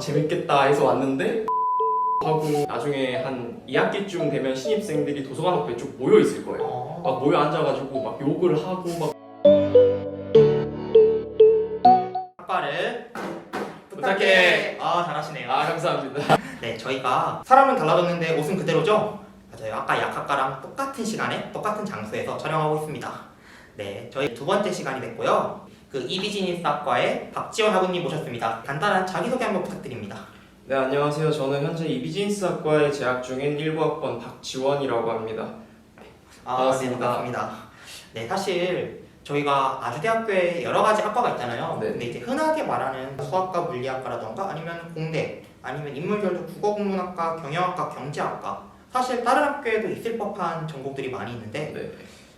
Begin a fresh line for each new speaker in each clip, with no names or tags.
재밌겠다 해서 왔는데 하고 나중에 한 2학기쯤 되면 신입생들이 도서관 앞에 쭉 모여 있을 거예요.
어.
막 모여 앉아가지고 막 욕을 하고 막
학과를
부탁해.
아 잘하시네요.
아 감사합니다.
네, 저희가 사람은 달라졌는데 옷은 그대로죠? 맞아요. 아까 약학과랑 똑같은 시간에 똑같은 장소에서 촬영하고 있습니다. 네, 저희 두 번째 시간이 됐고요. 그 이비지니스학과의 박지원 학우님 모셨습니다. 간단한 자기소개 한번 부탁드립니다.
네 안녕하세요. 저는 현재 이비즈니스학과에 재학 중인 19학번 박지원이라고 합니다.
아,
반갑습니다.
네, 반갑습니다. 네, 사실 저희가 아주대학교에 여러 가지 학과가 있잖아요.
네.
근데 이제 흔하게 말하는 수학과, 물리학과라던가 아니면 공대, 아니면 인물교육, 국어국문학과, 경영학과, 경제학과 사실 다른 학교에도 있을 법한 전공들이 많이 있는데
네.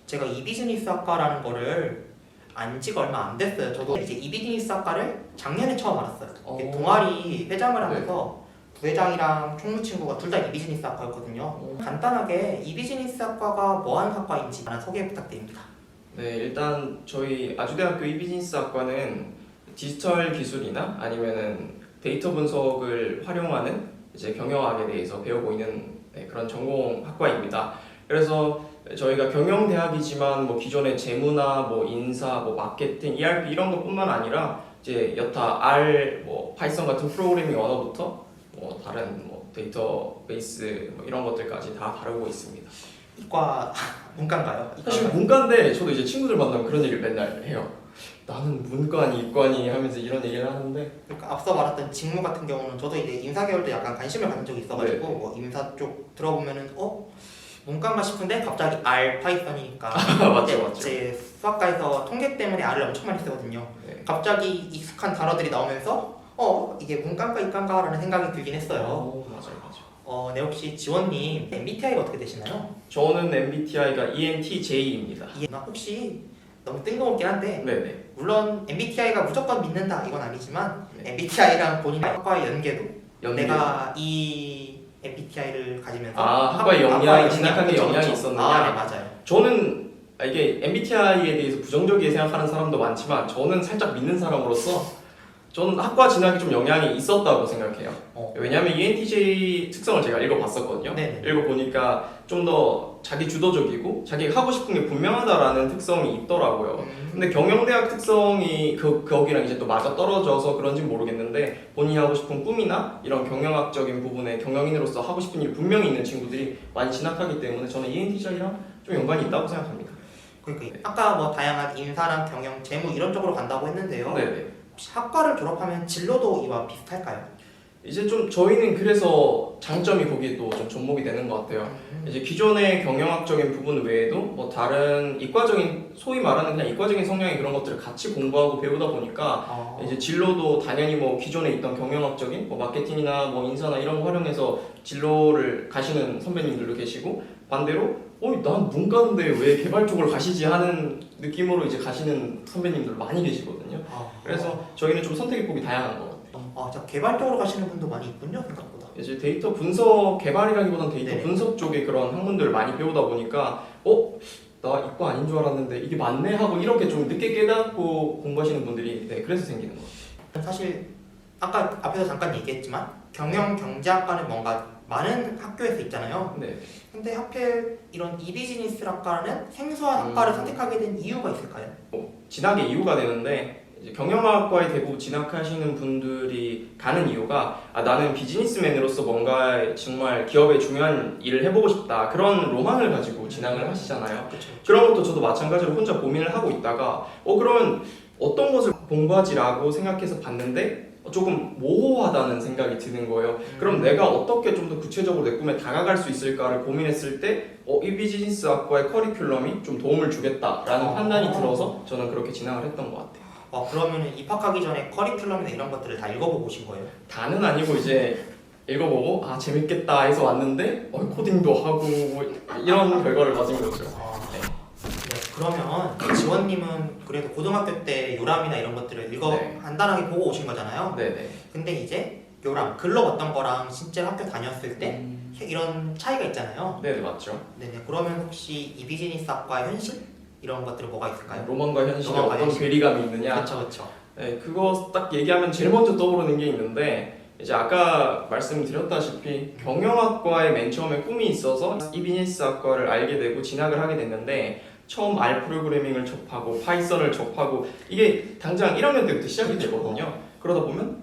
제가 이비즈니스 학과라는 거를 안 지가 얼마 안 됐어요. 저도 이제 이비즈니스 학과를 작년에 처음 알았어요. 이게
어.
동아리 회장을 하면서 부회장이랑 총무 친구가 둘 다 이비즈니스 학과였거든요.
어.
간단하게 이비즈니스 학과가 뭐 하는 학과인지 하나 소개 부탁드립니다.
네, 일단 저희 아주대학교 이비즈니스 학과는 디지털 기술이나 아니면은 데이터 분석을 활용하는 이제 경영학에 대해서 배우고 있는 네, 그런 전공 학과입니다. 그래서 저희가 경영대학이지만 뭐 기존의 재무나 뭐 인사, 뭐 마케팅, ERP 이런 것뿐만 아니라 이제 여타 R, 뭐 파이썬 같은 프로그래밍 언어부터 뭐 다른 뭐 데이터베이스 뭐 이런 것들까지 다 다루고 있습니다.
이과 문과인가요?
사실 문과인데 저도 이제 친구들 만나면 그런 얘기를 맨날 해요. 나는 문과니 이과니 하면서 이런 얘기를 하는데
그러니까 앞서 말했던 직무 같은 경우는 저도 이제 인사 계열도 약간 관심을 가진 적이 있어가지고
네.
뭐 인사 쪽 들어보면은 어 문과인가 싶은데 갑자기 R 파이썬이니까
맞죠
이제
맞죠.
제 수학과에서 통계 때문에 R을 엄청 많이 쓰거든요.
네.
갑자기 익숙한 단어들이 나오면서 어 이게 문과인가 이과인가라는 생각이 들긴 했어요.
어, 맞아요 맞아요.
어, 네 혹시 지원님 MBTI가 어떻게 되시나요?
저는 MBTI가 ENTJ입니다.
이게 나 혹시 너무 뜬금없긴 한데
네네.
물론 MBTI가 무조건 믿는다 이건 아니지만
네.
MBTI랑 본인의 학과의 연계도
연계.
내가 이 MBTI를 가지면서
아,
학-
학과에 영향,
학과에
진학하게
그쵸,
영향이. 있었느냐?
아, 네 맞아요.
저는 아, 이게 MBTI에 대해서 부정적이게 생각하는 사람도 많지만 저는 살짝 믿는 사람으로서 저는 학과 진학이 좀 영향이 있었다고 생각해요.
어.
왜냐하면 ENTJ 특성을 제가 읽어봤었거든요.
네네.
읽어보니까 좀 더 자기 주도적이고 자기가 하고 싶은 게 분명하다라는 특성이 있더라고요.
음,
근데 경영대학 특성이 그 거기랑 이제 또 맞아 떨어져서 그런지 모르겠는데 본인이 하고 싶은 꿈이나 이런 경영학적인 부분에 경영인으로서 하고 싶은 일이 분명히 있는 친구들이 많이 진학하기 때문에 저는 ENTJ랑 좀 연관이 있다고 생각합니다.
그러니까 아까 뭐 다양한 인사랑 경영, 재무 이런 쪽으로 간다고 했는데요.
네네.
학과를 졸업하면 진로도 이와 비슷할까요?
이제 좀 저희는 그래서 장점이 거기에 또 좀 접목이 되는 것 같아요.
음,
이제 기존의 경영학적인 부분 외에도 뭐 다른 이과적인 소위 말하는 그냥 이과적인 성향의 그런 것들을 같이 공부하고 배우다 보니까
어,
이제 진로도 당연히 뭐 기존에 있던 경영학적인 뭐 마케팅이나 뭐 인사나 이런 거 활용해서 진로를 가시는 선배님들도 계시고 반대로 어난 문과인데 왜 개발 쪽으로 가시지 하는 느낌으로 이제 가시는 선배님들 많이 계시거든요.
어,
그래서 저희는 좀 선택의 폭이 다양한 것 같아요.
어, 자 개발 쪽으로 가시는 분도 많이 있군요 생각보다.
이제 데이터 분석 개발이라기보단 데이터
네.
분석 쪽의 그런 학문들을 많이 배우다 보니까 어? 나 이과 아닌 줄 알았는데 이게 맞네 하고 이렇게 좀 늦게 깨닫고 공부하시는 분들이 네, 그래서 생기는 거예요.
사실 아까 앞에서 잠깐 얘기했지만 경영 경제학과는 뭔가 많은 학교에서 있잖아요.
네.
근데 하필 이런 이비즈니스 학과는 생소한 학과를
음.
선택하게 된 이유가 있을까요?
진학의 이유가 되는데 이제 경영학과에 대부분 진학하시는 분들이 가는 이유가 아, 나는 비즈니스맨으로서 뭔가 정말 기업에 중요한 일을 해보고 싶다 그런 로망을 가지고 진학을 하시잖아요.
그렇죠.
그런 것도 저도 마찬가지로 혼자 고민을 하고 있다가 어 그러면 어떤 것을 공부하지라고 생각해서 봤는데 조금 모호하다는 생각이 드는 거예요. 그럼 내가 어떻게 좀 더 구체적으로 내 꿈에 다가갈 수 있을까를 고민했을 때, 어, 이 비즈니스 학과의 커리큘럼이 좀 도움을 주겠다라는
아.
판단이 들어서 저는 그렇게 진학을 했던 것 같아요.
어, 그러면 입학하기 전에 커리큘럼이나 이런 것들을 다 읽어보고 오신 거예요?
다는 아니고 이제 읽어보고 아 재밌겠다 해서 왔는데 어, 코딩도 하고 뭐 이런 결과를 맞은 거죠.
아, 네. 그러면 지원님은 그래도 고등학교 때 요람이나 이런 것들을 읽어
네.
간단하게 보고 오신 거잖아요.
네네.
근데 이제 요람 글로 봤던 거랑 실제 학교 다녔을 때
음,
이런 차이가 있잖아요.
네네 맞죠.
네네. 그러면 혹시 이 비즈니스 학과의 현실 이런 것들은 뭐가 있을까요?
로망과 현실에
로망과
어떤
현실.
괴리감이 있느냐
그렇죠, 그렇죠.
네, 그거 딱 얘기하면 제일 먼저 떠오르는 게 있는데 이제 아까 말씀드렸다시피 경영학과에 맨 처음에 꿈이 있어서 이비니스학과를 알게 되고 진학을 하게 됐는데 처음 R 프로그래밍을 접하고 파이썬을 접하고 이게 당장 1학년 때부터 시작이 되거든요. 그러다 보면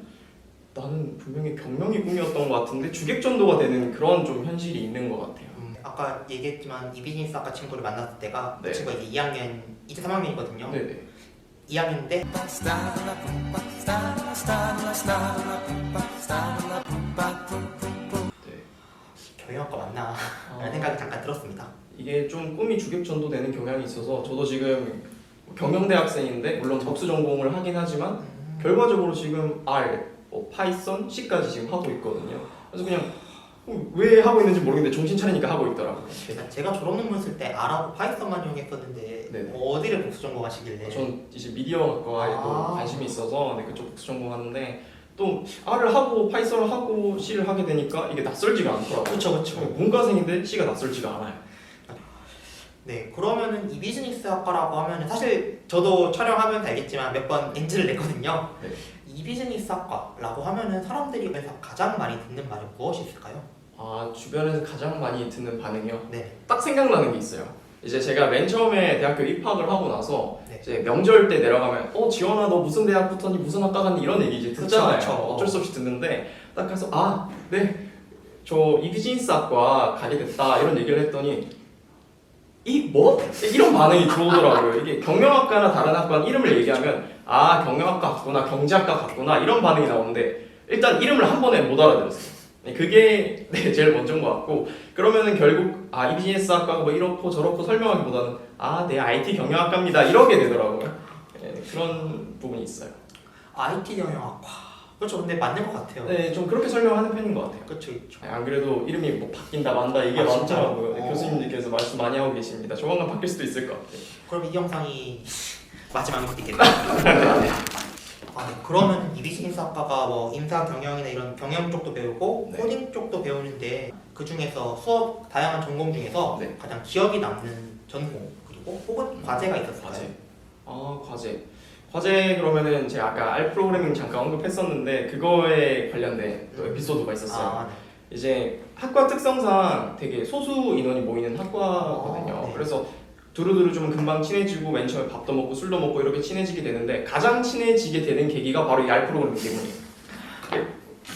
나는 분명히 경영이 꿈이었던 것 같은데 주객전도가 되는 그런 좀 현실이 있는 것 같아요.
음, 아까 얘기했지만 이 비즈니스 아까 친구를 만났을 때가
네.
그 친구가 이제 2학년 이제 3학년이거든요.
네네.
2학년인 맞나
아.
라는 생각이 잠깐 들었습니다.
이게 좀 꿈이 주객전도 되는 경향이 있어서 저도 지금 경영대 학생인데 물론 복수 전공을 하긴 하지만
음.
결과적으로 지금 R, 뭐 파이썬, C까지 지금 하고 있거든요. 그래서 그냥 왜 하고 있는지 모르겠는데 정신 차리니까 하고 있더라고요.
제가, 제가 졸업 논문 쓸 때 R하고 파이썬만 이용했었는데
네네.
어디를 복수 전공하시길래
전 이제 미디어학과에 또
아.
관심이 있어서 네, 그쪽 복수 전공하는데 또 R을 하고 파이썬을 하고 C를 하게 되니까 이게 낯설지가 않더라고요.
그렇죠 그렇죠.
문과생인데 C가 낯설지가 않아요.
네 그러면은 이 비즈니스 학과라고 하면은 사실 저도 촬영하면서 알겠지만 몇 번 엔지를 냈거든요.
네.
이 비즈니스 학과라고 하면은 사람들이 그래서 가장 많이 듣는 말이 무엇이 있을까요?
아 주변에서 가장 많이 듣는 반응이요.
네.
딱 생각나는 게 있어요. 이제 제가 맨 처음에 대학교 입학을 하고 나서
네.
이제 명절 때 내려가면 어 지원아 너 무슨 대학 붙었니 무슨 학과 갔니 이런 얘기 이제
그쵸,
듣잖아요.
그쵸.
어쩔 수 없이 듣는데 딱 가서 아네저 이 비즈니스학과 가게 됐다 이런 얘기를 했더니 이 뭐? 이런 반응이 들어오더라고요. 이게 경영학과나 다른 학과는 이름을 얘기하면 아 경영학과 같구나 경제학과 같구나 이런 반응이 나오는데 일단 이름을 한 번에 못 알아들었어요. 네, 그게 네, 제일 먼저인 것 같고 그러면은 결국 아이 비즈니스 학과가 뭐 이렇고 저렇고 설명하기보다는 아네 IT 경영학과입니다 이러게 되더라고요. 네, 그런 부분이 있어요.
IT 경영학과 그렇죠. 근데 맞는 것 같아요.
네, 좀 그렇게 설명하는 편인 것 같아요.
그렇죠, 그렇죠.
안 그래도 이름이 뭐 바뀐다 만다 이게
아,
많더라고요. 네,
진짜요?
교수님들께서 말씀 많이 하고 계십니다. 조만간 바뀔 수도 있을 것 같아요.
그럼 이 영상이 마지막일 수도 있겠네요. 아, 네. 그러면 이 비즈니스 학과가 뭐 임사 경영이나 이런 경영 쪽도 배우고
네.
코딩 쪽도 배우는데 그 중에서 수업 다양한 전공 중에서
네.
가장 기억이 남는 전공 그리고 혹은 과제가 있었을까요?
과제. 아 과제. 과제 그러면은 제가 아까 R 프로그래밍 잠깐 언급했었는데 그거에 관련된 또 에피소드가 있었어요.
아, 네.
이제 학과 특성상 되게 소수 인원이 모이는 학과거든요.
아, 네.
그래서 두루두루 좀 금방 친해지고 맨 처음에 밥도 먹고 술도 먹고 이렇게 친해지게 되는데 가장 친해지게 되는 계기가 바로 이 R 프로그래밍 때문이에요.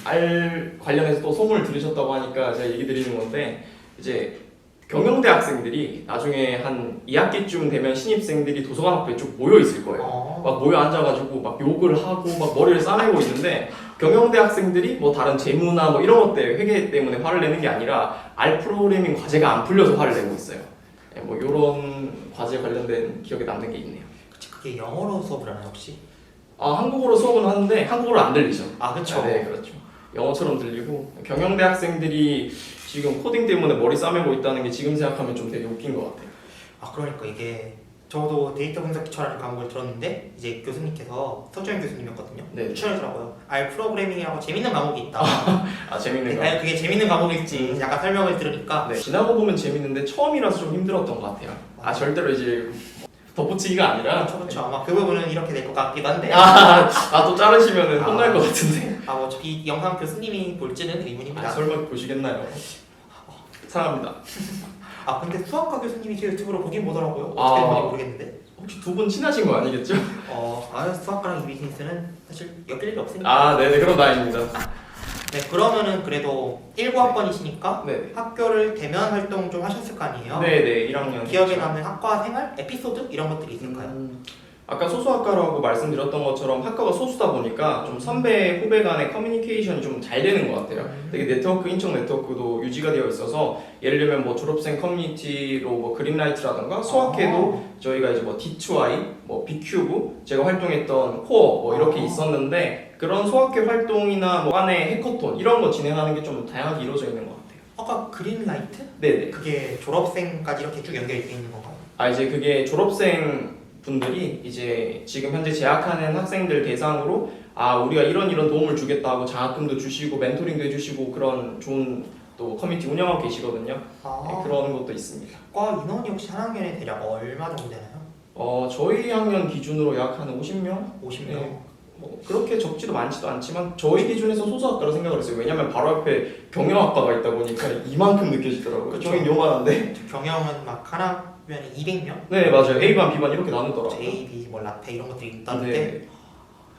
R 관련해서 또 소문을 들으셨다고 하니까 제가 얘기 드리는 건데 이제 경영대 학생들이 나중에 한 2학기쯤 되면 신입생들이 도서관 앞에 쭉 모여 있을 거예요.
어,
막 모여 앉아가지고 막 욕을 하고 막 머리를 싸매고 있는데 경영대 학생들이 뭐 다른 재무나 뭐 이런 것 때문에 회계 때문에 화를 내는 게 아니라 R 프로그래밍 과제가 안 풀려서 화를 내고 있어요. 예, 뭐 이런 과제 관련된 기억에 남는 게 있네요.
그치, 그게 영어로 수업을 하나요 혹시?
아 한국어로 수업은 하는데 한국어로 안 들리죠.
아 그렇죠.
아, 네 그렇죠. 영어처럼 들리고 경영대 학생들이 지금 코딩 때문에 머리 싸매고 있다는 게 지금 생각하면 좀 되게 웃긴 것 같아요.
아 그러니까 이게 저도 데이터 분석 기초라는 과목을 들었는데 이제 교수님께서 서주현 교수님이었거든요.
네.
추천해주더라고요. R 프로그래밍이라고 재밌는 과목이 있다.
아 재밌는 거.
아니 그게 재밌는 과목일지 약간 설명을 들으니까
네, 지나고 보면 재밌는데 처음이라서 좀 힘들었던 것 같아요. 아 절대로 이제 덧붙이기가 아니라
그렇죠 그렇죠 아마 그 부분은 이렇게 될 것 같기도 한데
아또 자르시면은
아.
혼날 것 같은데.
아뭐 이 영상 교수님이 볼지는
아,
의문입니다.
설마 보시겠나요? 사랑합니다.
아 근데 수학과 교수님이 제 유튜브로 보긴 보더라고요.
아.
어떻게 보는지 모르겠는데.
혹시 두 분 친하신 거 아니겠죠?
어, 아 수학과랑 이 비즈니스는 사실 엮일 일이 없으니까.
아 네네 그럼 다행입니다.
네 그러면은 그래도 19학번이시니까
네.
학교를 대면 활동 좀 하셨을 거 아니에요?
네네 1학년.
기억에 남는 학과 생활 에피소드 이런 것들이 있을까요?
음, 아까 소수학과라고 말씀드렸던 것처럼 학과가 소수다 보니까 좀 선배 후배 간의 커뮤니케이션이 좀 잘 되는 것 같아요. 되게 네트워크 인적 네트워크도 유지가 되어 있어서 예를 들면 뭐 졸업생 커뮤니티로 뭐 그린라이트라든가 수학회도 저희가 이제 뭐 D2I, 뭐 B큐브 제가 활동했던 코어 뭐 이렇게
아.
있었는데 그런 수학회 활동이나 뭐 안에 해커톤 이런 거 진행하는 게 좀 다양하게 이루어져 있는 것 같아요.
아까 그린라이트?
네네.
그게 졸업생까지 이렇게 쭉 연결돼 있는 건가요?
아 이제 그게 졸업생 분들이 이제 지금 현재 재학하는 학생들 대상으로 아 우리가 이런 이런 도움을 주겠다고 장학금도 주시고 멘토링도 해주시고 그런 좋은 또 커뮤니티 운영하고 계시거든요. 네,
아,
그런 것도 있습니다.
과 인원이 혹시 한 학년에 대략 얼마 정도 되나요?
어 저희 학년 기준으로 약 한 50명,
50명.
네. 뭐 그렇게 적지도 많지도 않지만 저희 기준에서 소수학과라 생각을 했어요. 왜냐면 바로 앞에 경영학과가 있다 보니까 이만큼 느껴지더라고요.
그쵸.
저희 요만한데.
경영은 막 하나 면에 200명?
네 맞아요. A반, B반 이렇게 나누더라고요.
A, B, 뭐 라테 이런 것들이 있다는데
네.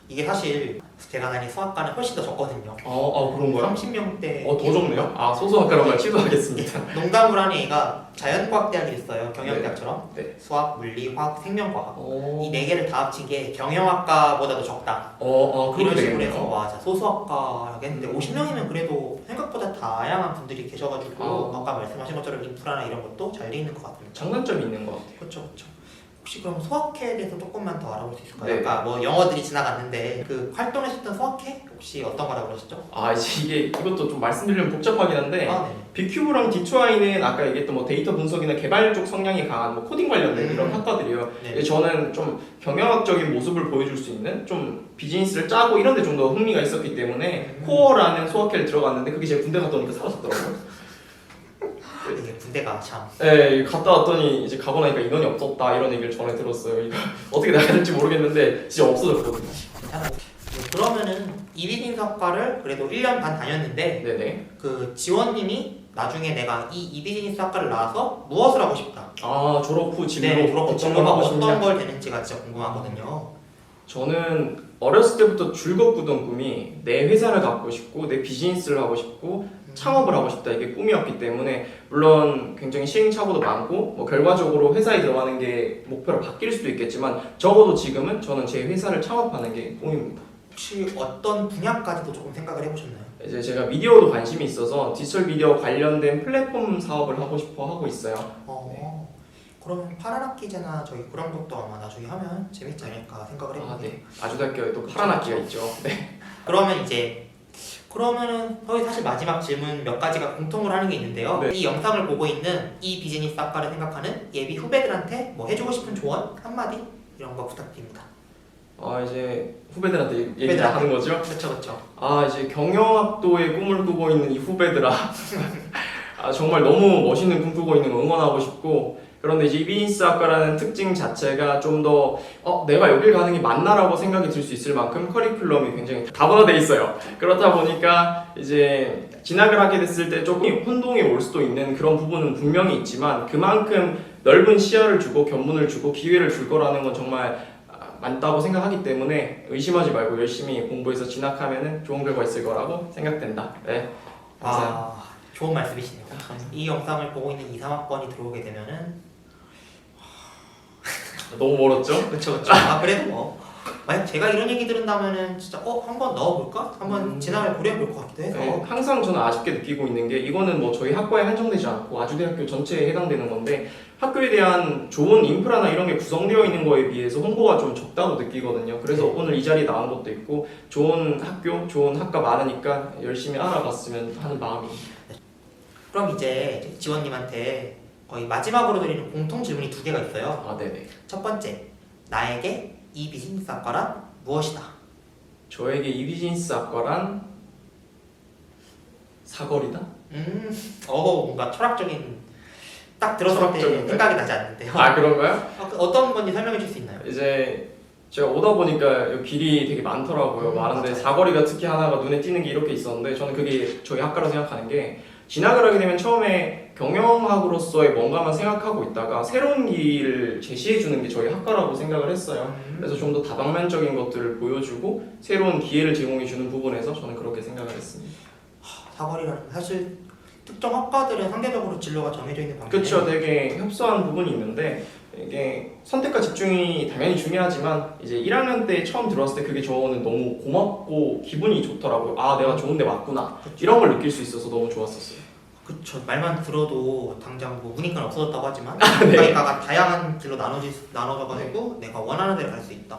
이게 사실 제가 다닌 수학과는 훨씬 더 적거든요.
아, 아 그런가요?
30명대.
어 더 적네요. 아 소수학과란 말 취소하겠습니다.
농담을 하는 애가 자연과학대학이 있어요. 경영대학처럼.
네.
수학, 물리, 화학, 생명과학.
어,
이네 개를 다 합친 게 경영학과보다도 적다.
어, 아
이런
그렇게
식으로 해서
되겠네요.
맞아 소수학과겠는데
음.
50명이면 그래도 생각보다 다양한 분들이 계셔가지고
아.
아 까 말씀하신 것처럼 인프라나 이런 것도 잘 돼 있는 것 같습니다.
장단점이 있는 것 같아요.
그렇죠, 그렇죠. 혹시 그럼 수학회에 대해서 조금만 더 알아볼 수 있을까요?
네.
아까 뭐 영어들이 지나갔는데 그 활동하셨던 수학회 혹시 어떤 거라고 그러셨죠?
아 이제 이게 이것도 좀 말씀드리면 복잡하긴 한데
아, 네.
비큐브랑 D2I는 아까 얘기했던 뭐 데이터 분석이나 개발 쪽 성향이 강한 뭐 코딩 관련된
음.
이런 학과들이에요.
네.
저는 좀 경영학적인 모습을 보여줄 수 있는 좀 비즈니스를 짜고 이런 데 좀 더 흥미가 있었기 때문에
음.
코어라는 수학회를 들어갔는데 그게 제가 군대 갔다 오니까 사라졌더라고요.
군대가 참
네, 갔다 왔더니 이제 가고 나니까 인원이 없었다 이런 얘기를 전에 들었어요. 이거 어떻게 나가야 될지 모르겠는데 진짜 없어졌거든요.
네, 그러면은 이비진학과를 그래도 1년 반 다녔는데
네네.
그 지원님이 나중에 내가 이 이비진스 학과를 나와서 무엇을 하고 싶다.
아 졸업 후 진로
네, 졸업 후
어떤 걸
진로가
하고
어떤
싶냐?
걸 되는지가 진짜 궁금하거든요.
저는 어렸을 때부터 줄곧 꿈이 내 회사를 갖고 싶고 내 비즈니스를 하고 싶고 창업을 하고 싶다 이게 꿈이었기 때문에 물론 굉장히 시행착오도 많고 뭐 결과적으로 회사에 들어가는 게 목표로 바뀔 수도 있겠지만 적어도 지금은 저는 제 회사를 창업하는 게 꿈입니다.
혹시 어떤 분야까지도 조금 생각을 해보셨나요?
이제 제가 미디어도 관심이 있어서 디지털 미디어 관련된 플랫폼 사업을 하고 싶어 하고 있어요.
어, 그러면 파란학기제나 저희 것도 아마 나중에 하면 재밌지 않을까 생각을
아,
해보는데
네. 아주대학교에 또 파란 학기가 있죠. 네.
그러면 이제 그러면은 저희 사실 마지막 질문 몇 가지가 공통으로 하는 게 있는데요.
네.
이 영상을 보고 있는 이 비즈니스 학과를 생각하는 예비 후배들한테 뭐 해주고 싶은 조언 한마디 이런 거 부탁드립니다.
아 이제 후배들한테 얘기를
후배들한테.
하는 거죠.
그렇죠, 그렇죠.
아 이제 경영학도의 꿈을 꾸고 있는 이 후배들아 아 정말 너무 멋있는 꿈 꾸고 있는 거 응원하고 싶고 그런데 이제 이 비즈니스 학과라는 특징 자체가 좀 더 어, 내가 여길 가는 게 맞나라고 생각이 들 수 있을 만큼 커리큘럼이 굉장히 다분화돼 있어요 그렇다 보니까 이제 진학을 하게 됐을 때 조금 혼동이 올 수도 있는 그런 부분은 분명히 있지만 그만큼 넓은 시야를 주고 견문을 주고 기회를 줄 거라는 건 정말 아, 맞다고 생각하기 때문에 의심하지 말고 열심히 공부해서 진학하면 좋은 결과 있을 거라고 생각된다. 네. 감사합니다.
아, 좋은 말씀이시네요. 이 영상을 보고 있는 2, 3학번이 들어오게 되면은
너무 멀었죠?
그렇죠, 그렇죠. 아 그래도 뭐 만약 제가 이런 얘기 들은다면은 진짜 어 한번 넣어볼까? 한번
음.
진학을 고려해볼 것 같기도 해서
네, 항상 저는 아쉽게 느끼고 있는 게 이거는 뭐 저희 학과에 한정되지 않고 아주대학교 전체에 해당되는 건데 학교에 대한 좋은 인프라나 이런 게 구성되어 있는 거에 비해서 홍보가 좀 적다고 느끼거든요. 그래서
네.
오늘 이 자리에 나온 것도 있고 좋은 학교, 좋은 학과 많으니까 열심히 알아봤으면 하는 마음이.
그럼 이제 지원님한테 거의 마지막으로 드리는 공통 질문이 두 개가 있어요.
아, 네네.
첫 번째, 나에게 이 비즈니스 학과란 무엇이다?
저에게 이 비즈니스 학과란 사거리다?
음, 어 뭔가 철학적인 딱 들었을 때
철학적인가요?
생각이 나지 않는데요.
아, 그런가요?
어, 그 어떤 건지 설명해 줄 수 있나요?
이제 제가 오다 보니까 길이 되게 많더라고요.
음,
많은데
맞아요.
사거리가 특히 하나가 눈에 띄는 게 이렇게 있었는데 저는 그게 저희 학과라고 생각하는 게 진학을 하게 되면 처음에 경영학으로서의 뭔가만 생각하고 있다가 새로운 길을 제시해 주는 게 저희 학과라고 생각을 했어요.
음,
그래서 좀 더 다방면적인 것들을 보여주고 새로운 기회를 제공해 주는 부분에서 저는 그렇게 생각을 했습니다.
사거리라는 건 사실 특정 학과들은 상대적으로 진로가 정해져 있는 반면에
그렇죠. 되게 협소한 부분이 있는데 이게 선택과 집중이 당연히 중요하지만 이제 1학년 때 처음 들어왔을 때 그게 저는 너무 고맙고 기분이 좋더라고요. 아 내가 좋은 데 왔구나 이런 걸 느낄 수 있어서 너무 좋았었어요.
그쵸 말만 들어도 당장 뭐 문이과는 없어졌다고 하지만
네.
문과가 다양한 길로 나눠지, 나눠져가지고 내가 원하는 데를 갈수 있다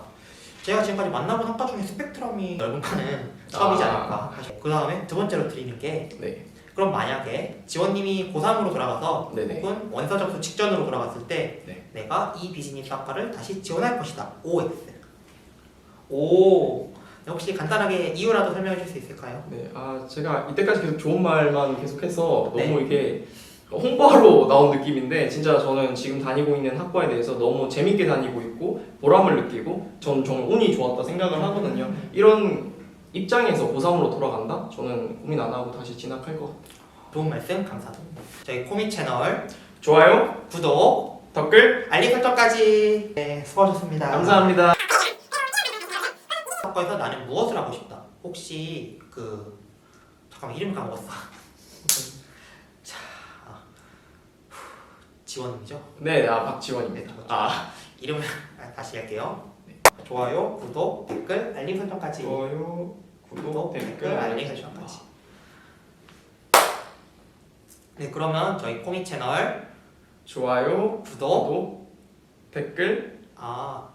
제가 지금까지 만나본 학과 중에 스펙트럼이 넓은 과는 처음이지
아.
않을까 그 다음에 두 번째로 드리는 게
네,
그럼 만약에 지원님이 고3으로 돌아가서
네네.
혹은 원서 접수 직전으로 돌아갔을 때
네.
내가 이 비즈니스 학과를 다시 지원할 것이다 OX 오 혹시 간단하게 이유라도 설명해 줄 수 있을까요?
네. 아 제가 이때까지 계속 좋은 말만 계속해서 너무
네.
이게 홍보하러 나온 느낌인데 진짜 저는 지금 다니고 있는 학과에 대해서 너무 재밌게 다니고 있고 보람을 느끼고 저는 정말 운이 좋았다 생각을 하거든요. 이런 입장에서 고3으로 돌아간다? 저는 고민 안 하고 다시 진학할 것 같아요.
좋은 말씀 감사드립니다. 저희 코미 채널
좋아요,
구독,
댓글
알림 설정까지 네, 수고하셨습니다.
감사합니다.
학과에서 나는 무엇을 하고 싶다. 혹시 그 잠깐만 이름 까먹었어. 자 후, 지원이죠.
네, 아 박지원입니다. 아
이름을 다시 할게요. 좋아요, 구독, 댓글, 알림 설정까지.
좋아요, 구독, 댓글,
알림 설정까지. 네, 그러면 저희 코미 채널
좋아요,
구독,
구독, 댓글
아